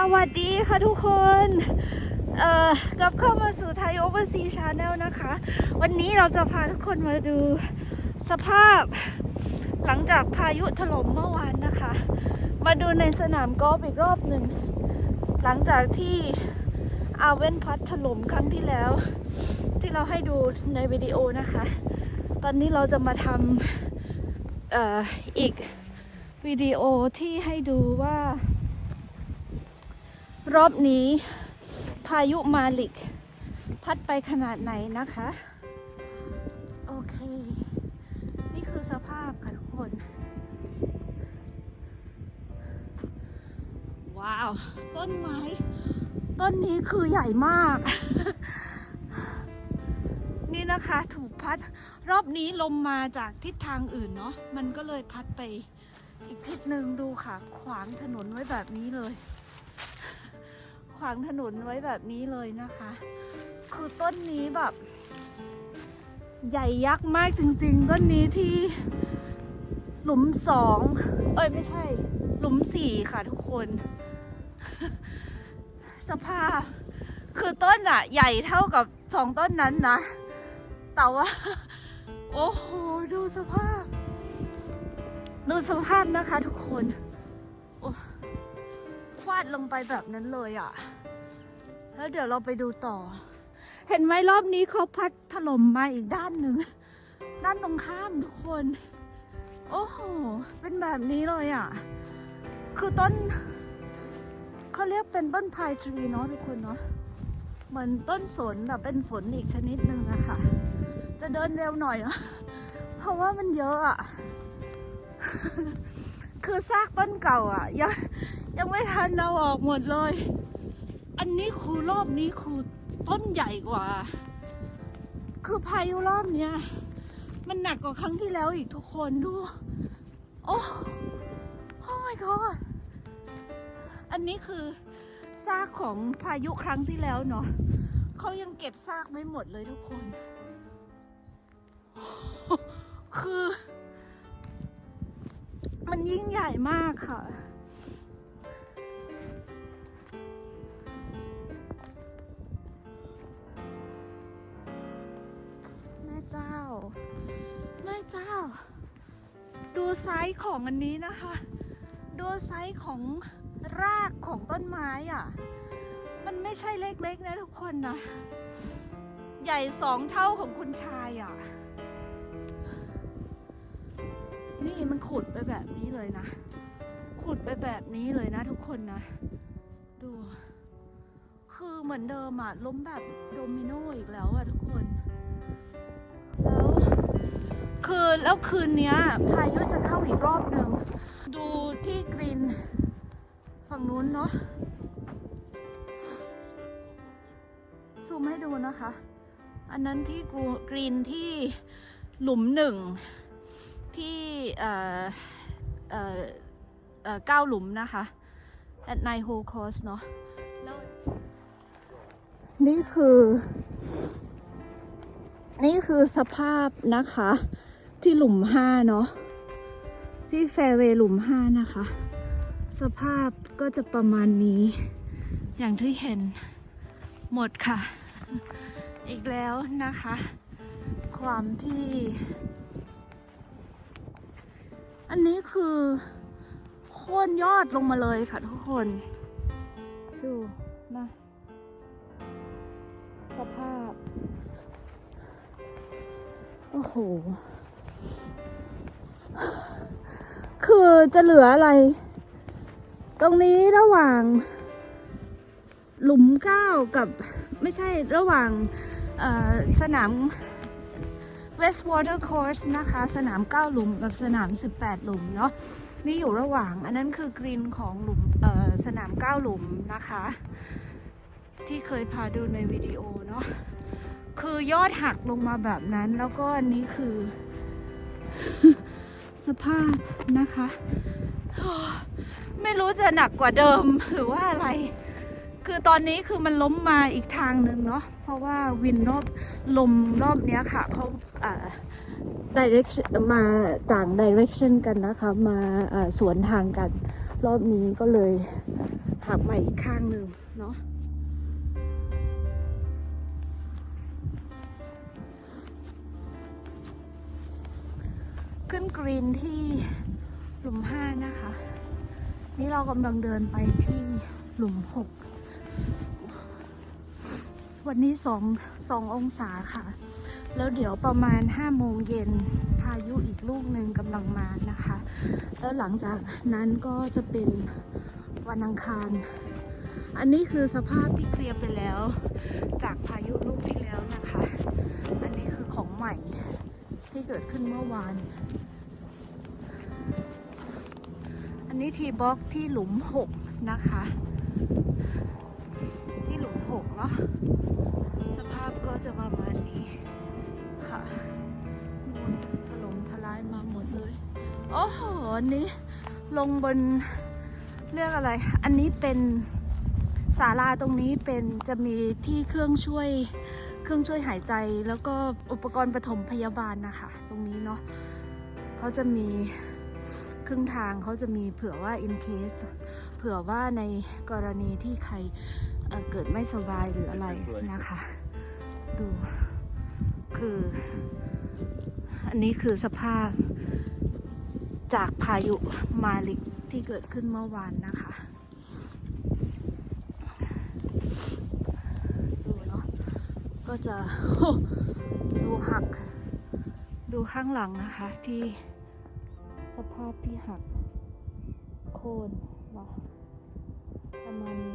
สวัสดีค่ะทุกคนเอ่อกลับเข้ามาสู่ไทยโอเวอร์ซีชาแนลนะคะ วันนี้เราจะพาทุกคนมาดูสภาพหลังจากพายุถล่มเมื่อวานนะคะ มาดูในสนามกอล์ฟอีกรอบหนึ่ง หลังจากที่อาเวนพัดถล่มครั้งที่แล้ว ที่เราให้ดูในวิดีโอนะคะ ตอนนี้เราจะมาทำอออีกวิดีโอที่ให้ดูว่า รอบนี้พายุมาลิก พัดไปขนาดไหนนะคะ โอเค นี่คือสภาพค่ะทุกคน ว้าว ต้นไม้ ต้นนี้คือใหญ่มาก นี่นะคะถูกพัดรอบนี้ลมมาจากทิศทางอื่นเนาะมันก็เลยพัดไปอีกทิศหนึ่งดูค่ะ ขวางถนนไว้แบบนี้เลย ขวางถนนไว้แบบนี้เลยนะคะ คือต้นนี้แบบ ใหญ่ยักษ์มากจริง ๆ ต้นนี้ที่หลุมสองเอ้ยไม่ใช่ หลุมสี่ค่ะทุกคน สภาพ คือต้นอะใหญ่เท่ากับสองต้นนั้นนะ แต่ว่า โอ้โห ดูสภาพ ดูสภาพนะคะทุกคนาดลงไปแบบนั้นเลยอะแล้วเดี๋ยวเราไปดูต่อ เห็นไหมรอบนี้เขาพัดถล่มมาอีกด้านหนึ่ง ด้านตรงข้ามทุกคน โอ้โห เป็นแบบนี้เลยอะคือต้นเขาเรียกเป็นต้นพายทรีเนาะทุกคนเนาะเหมือนต้นสนแต่เป็นสนอีกชนิดหนึ่งอะค่ะ จะเดินเร็วหน่อยเนาะเพราะว่ามันเยอะอะคือซากต้นเก่าอะยัง ยังไม่ทันเอาออกหมดเลย อันนี้คือรอบนี้คือต้นใหญ่กว่า คือพายุรอบเนี้ยมันหนักกว่าครั้งที่แล้วอีกทุกคนดู โอ้โอ้ my god อันนี้คือซากของพายุครั้งที่แล้วเนาะเขายังเก็บซากไม่หมดเลยทุกคน คือ มันยิ่งใหญ่มากค่ะ เจ้า แม่เจ้า ดูไซส์ของอันนี้นะคะ ดูไซส์ของรากของต้นไม้อะ มันไม่ใช่เล็กๆนะทุกคนนะ ใหญ่สองเท่าของคุณชายอะ นี่มันขุดไปแบบนี้เลยนะ ขุดไปแบบนี้เลยนะทุกคนนะ ดูคือเหมือนเดิมอะล้มแบบโดมิโนอีกแล้วอะทุกคน แล้วคือแล้วคืนนี้พายุจะเข้าอีกรอบหนึ่ง ดูที่กรีนฝั่งนู้นเนาะซูมให้ดูนะคะ อันนั้นที่กรีนที่หลุมหนึ่งที่เอ่อเอ่อเอ่อเก้าหลุมนะคะ at nine hole course เนาะนี่คือ นี่คือสภาพนะคะ ที่หลุมห้าเนาะที่แฟร์เวย์หลุมห้านะคะ สภาพก็จะประมาณนี้ อย่างที่เห็นหมดค่ะ อีกแล้วนะคะ ความที่ อันนี้คือโค่นยอดลงมาเลยค่ะทุกคน ดูนะสภาพ โอ้โห คือจะเหลืออะไร ตรงนี้ระหว่าง หลุมเก้ากับไม่ใช่ระหว่างสนาม Westwater Course นะคะ สนาม 9 หลุมกับสนาม 18 หลุมเนาะนี่อยู่ระหว่าง อันนั้นคือกรีนของหลุมเอ่อสนาม 9 หลุมนะคะ ที่เคยพาดูในวิดีโอเนาะ คือยอดหักลงมาแบบนั้น แล้วก็อันนี้คือ สภาพนะคะ ไม่รู้จะหนักกว่าเดิมหรือว่าอะไร คือตอนนี้คือมันล้มมาอีกทางหนึ่งเนาะเพราะว่าวินรอบลมรอบเนี้ยค่ะเขาอ่า direction มาต่าง direction กันนะคะ มาสวนทางกัน รอบนี้ก็เลยหักมาอีกข้างหนึ่งเนาะ กรีนที่หลุมห้านะคะ นี่เรากำลังเดินไปที่หลุมหกวันนี้สองสององศาค่ะ แล้วเดี๋ยวประมาณ 5 โมงเย็นพายุอีกลูกหนึ่งกำลังมานะคะ แล้วหลังจากนั้นก็จะเป็นวันอังคาร อันนี้คือสภาพที่เคลียร์ไปแล้ว จากพายุลูกที่แล้วนะคะ อันนี้คือของใหม่ที่เกิดขึ้นเมื่อวาน อันนี้ทีบ็อกที่หลุม6นะคะ ที่หลุม6เนาะสภาพก็จะประมาณนี้ค่ะมูลถล่มทลายมาหมดเลยโอ้โหอันนี้ลงบนเรียกอะไร อันนี้เป็นศาลาตรงนี้เป็นจะมีที่เครื่องช่วยเครื่องช่วยหายใจ แล้วก็อุปกรณ์ปฐมพยาบาลนะคะ ตรงนี้เนาะเขาจะมี ครึ่งทางเขาจะมีเผื่อว่า in case เผื่อว่าในกรณีที่ใครเเกิดไม่สบายหรืออะไรนะคะ ดูคือ อันนี้คือสภาพจากพายุมาลิกที่เกิดขึ้นเมื่อวานนะคะดูเนาะก็จะดูหัก ดูข้างหลังนะคะที่ สภาพที่หักโคนเนาะประมาณนี้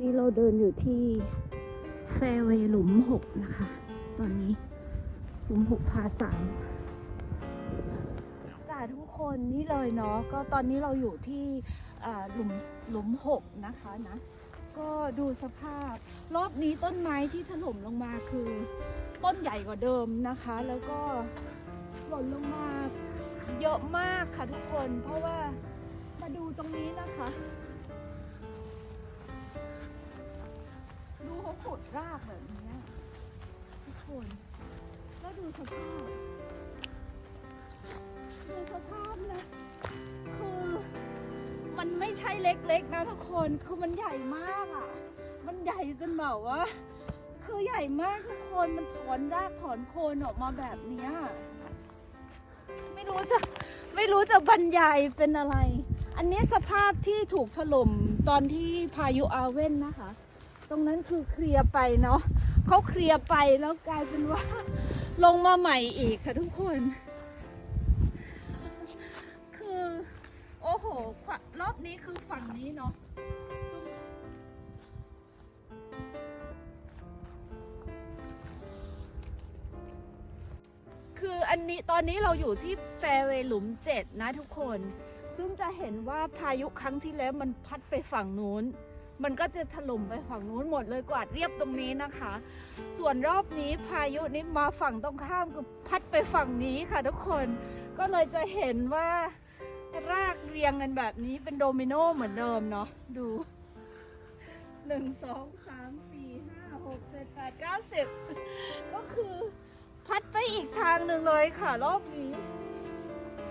นี่เราเดินอยู่ที่แฟร์เวหลุมหกนะคะ ตอนนี้หลุมหกพาสาม คนนี่เลยเนาะก็ตอนนี้เราอยู่ที่หลุมหลุมหกนะคะนะ ก็ดูสภาพ รอบนี้ต้นไม้ที่ถล่มลงมาคือ ต้นใหญ่กว่าเดิมนะคะ แล้วก็หล่นลงมาเยอะมากค่ะทุกคน เพราะว่ามาดูตรงนี้นะคะ ดูเขาขุดรากแบบนี้ทุกคน แล้วดูสภาพ มันไม่ใช่เล็กๆนะทุกคนคือมันใหญ่มากอะ มันใหญ่จนแบบว่า คือใหญ่มากทุกคนมันถอนรากถอนโคนออกมาแบบเนี้ยไม่รู้จะไม่รู้จะบรรยายเป็นอะไร อันนี้สภาพที่ถูกถล่มตอนที่พายุอาเว่นนะคะ ตรงนั้นคือเคลียร์ไปเนาะเขาเคลียร์ไปแล้วกลายเป็นว่า ลงมาใหม่อีกค่ะทุกคน รอบนี้คือฝั่งนี้เนาะคืออันนี้ตอนนี้เราอยู่ที่แฟเวหลุมเจ็ดนะทุกคน ซึ่งจะเห็นว่าพายุครั้งที่แล้วมันพัดไปฝั่งนู้น มันก็จะถล่มไปฝั่งนู้นหมดเลยกวาดเรียบตรงนี้นะคะ ส่วนรอบนี้พายุนี้มาฝั่งตรงข้ามคือพัดไปฝั่งนี้ค่ะทุกคน ก็เลยจะเห็นว่า รากเรียงกันแบบนี้เป็นโดมิโนเหมือนเดิมเนาะดูหนึ่งสองสามสี่ห้าหกเจ็ดแปดเก้าสิบก็คือพัดไปอีกทางหนึ่งเลยค่ะ รอบนี้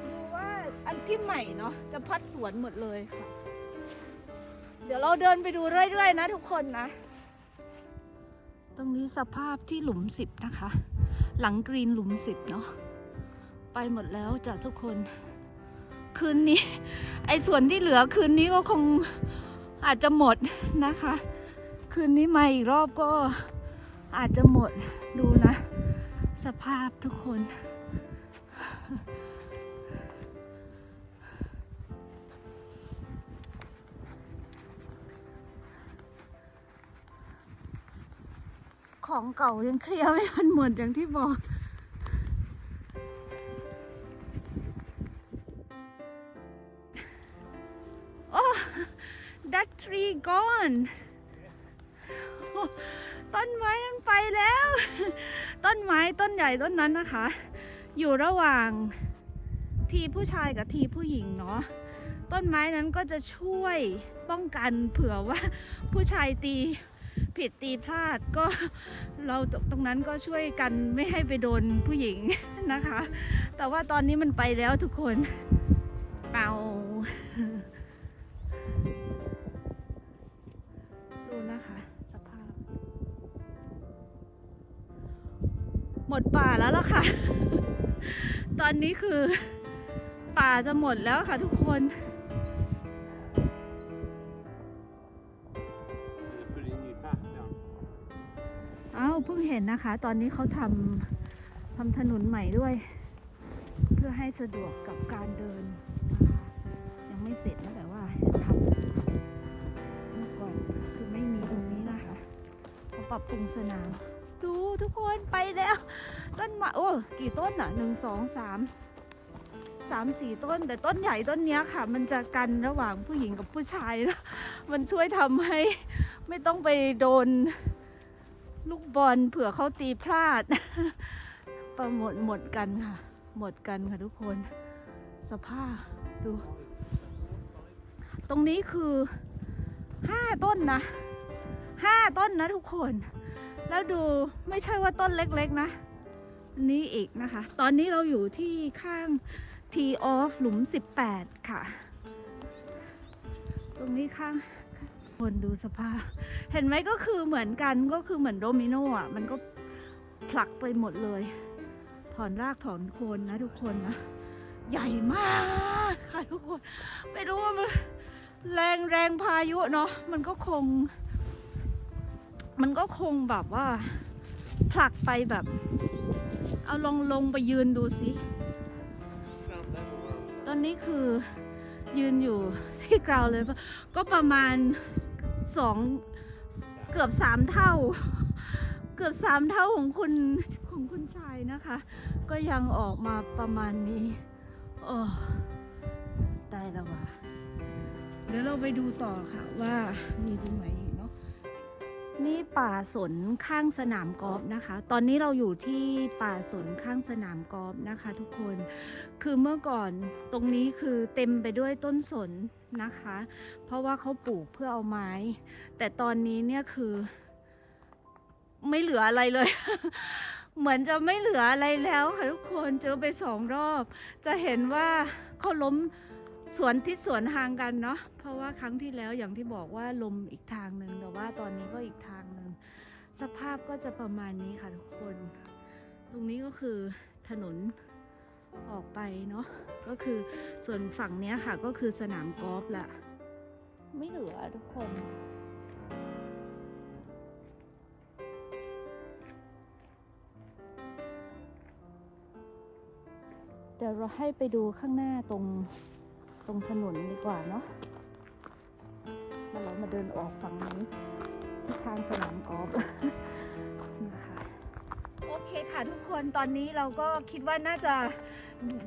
ดูว่าอันที่ใหม่เนาะจะพัดสวนหมดเลยค่ะ เดี๋ยวเราเดินไปดูเรื่อยๆนะทุกคนนะ ตรงนี้สภาพที่หลุมสิบนะคะ หลังกรีนหลุมสิบเนาะไปหมดแล้วจ้ะทุกคน คืนนี้ ไอ้ส่วนที่เหลือคืนนี้ก็คงอาจจะหมดนะคะ คืนนี้มาอีกรอบก็อาจจะหมดดูนะ สภาพทุกคน ของเก่ายังเคลียร์ไม่ทันหมดอย่างที่บอก that tree gone โอ้ต้นไม้มันไปแล้ว ต้นไม้ต้นใหญ่ต้นนั้นนะคะ อยู่ระหว่างทีผู้ชายกับทีผู้หญิงเนาะต้นไม้นั้นก็จะช่วยป้องกันเผื่อว่าผู้ชายตีผิดตีพลาดก็เราตรงนั้นก็ช่วยกันไม่ให้ไปโดนผู้หญิงนะคะ แต่ว่าตอนนี้มันไปแล้วทุกคนเอา หมดป่าแล้วล่ะค่ะ ตอนนี้คือป่าจะหมดแล้วค่ะทุกคนอ้าวเพิ่งเห็นนะคะ ตอนนี้เขาทำทำถนนใหม่ด้วย เพื่อให้สะดวกกับการเดินนะคะยังไม่เสร็จนะแต่ว่าทำเมื่อก่อนคือไม่มีตรงนี้นะคะเขาปรับปรุงสนาม ดูทุกคนไปแล้ว ต้นม้โอ้กี่ต้นอะหนึ่งสองสามสามสี่ต้น แต่ต้นใหญ่ต้นเนี้ยค่ะ มันจะกันระหว่างผู้หญิงกับผู้ชายนะมันช่วยทำให้ไม่ต้องไปโดนลูกบอลเผื่อเขาตีพลาดประหมดหมดกันค่ะ หมดกันค่ะทุกคน สภาพดู ตรงนี้คือห้าต้นนะห้าต้นนะทุกคน แล้วดูไม่ใช่ว่าต้นเล็กๆนะ อันนี้อีกนะคะ ตอนนี้เราอยู่ที่ข้าง T off หลุม 18 ค่ะ ตรงนี้ข้างคนดูสภาพ เห็นไหมก็คือเหมือนกันก็คือเหมือนโดมิโนอะ มันก็ผลักไปหมดเลย ถอนรากถอนโคนนะทุกคนนะ ใหญ่มากค่ะทุกคน ไม่รู้ว่ามันแรงแรงพายุเนาะมันก็คง มันก็คงแบบว่า ผลักไปแบบ เอาลงลงไปยืนดูสิ ตอนนี้คือยืนอยู่ที่กราวเลย ก็ประมาณสองเกือบสามเท่า เกือบสามเท่าของคุณของคุณชายนะคะ ก็ยังออกมาประมาณนี้โอ้ได้แล้วว่ะเดี๋ยวเราไปดูต่อค่ะว่ามีตรงไหน นี่ป่าสนข้างสนามกอล์ฟนะคะ ตอนนี้เราอยู่ที่ป่าสนข้างสนามกอล์ฟนะคะ ทุกคน คือเมื่อก่อนตรงนี้คือเต็มไปด้วยต้นสนนะคะ เพราะว่าเขาปลูกเพื่อเอาไม้ แต่ตอนนี้เนี่ยคือ ไม่เหลืออะไรเลย เหมือนจะไม่เหลืออะไรแล้วค่ะทุกคน เจอไปสองรอบ จะเห็นว่าเขาล้ม สวนที่สวนทางกันเนาะเพราะว่าครั้งที่แล้วอย่างที่บอกว่าลมอีกทางหนึ่งแต่ว่าตอนนี้ก็อีกทางหนึ่งสภาพก็จะประมาณนี้ค่ะทุกคน ตรงนี้ก็คือถนนออกไปเนาะก็คือส่วนฝั่งเนี้ยค่ะ ก็คือสนามกอล์ฟละไม่เหลือทุกคนเดี๋ยวเราให้ไปดูข้างหน้าตรง ตรงถนนดีกว่าเนาะแล้วเรามาเดินออกฝั่งนี้ที่ข้างสนามกอล์ฟนะคะโอเคค่ะทุกคนตอนนี้เราก็คิดว่าน่าจะ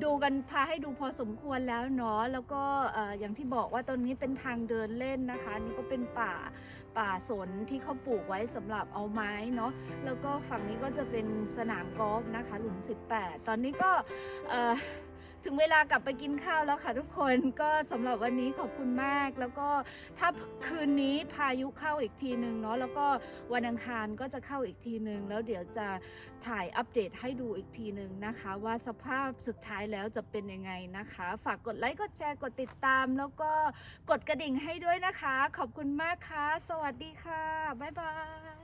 ดูกันพาให้ดูพอสมควรแล้วเนาะแล้วก็เอ่อย่างที่บอกว่าตอนนี้เป็นทางเดินเล่นนะคะ นี่ก็เป็นป่าป่าสนที่เขาปลูกไว้สำหรับเอาไม้เนาะแล้วก็ฝั่งนี้ก็จะเป็นสนามกอล์ฟนะคะหลุม18 ตอนนี้ก็ ถึงเวลากลับไปกินข้าวแล้วค่ะทุกคนก็สำหรับวันนี้ขอบคุณมาก แล้วก็ถ้าคืนนี้พายุเข้าอีกทีหนึ่งเนาะแล้วก็วันอังคารก็จะเข้าอีกทีหนึ่งแล้วเดี๋ยวจะถ่ายอัปเดตให้ดูอีกทีหนึ่งนะคะ ว่าสภาพสุดท้ายแล้วจะเป็นยังไงนะคะ ฝากกดไลค์กดแชร์กดติดตาม แล้วก็กดกระดิ่งให้ด้วยนะคะ ขอบคุณมากค่ะ สวัสดีค่ะบ๊ายบาย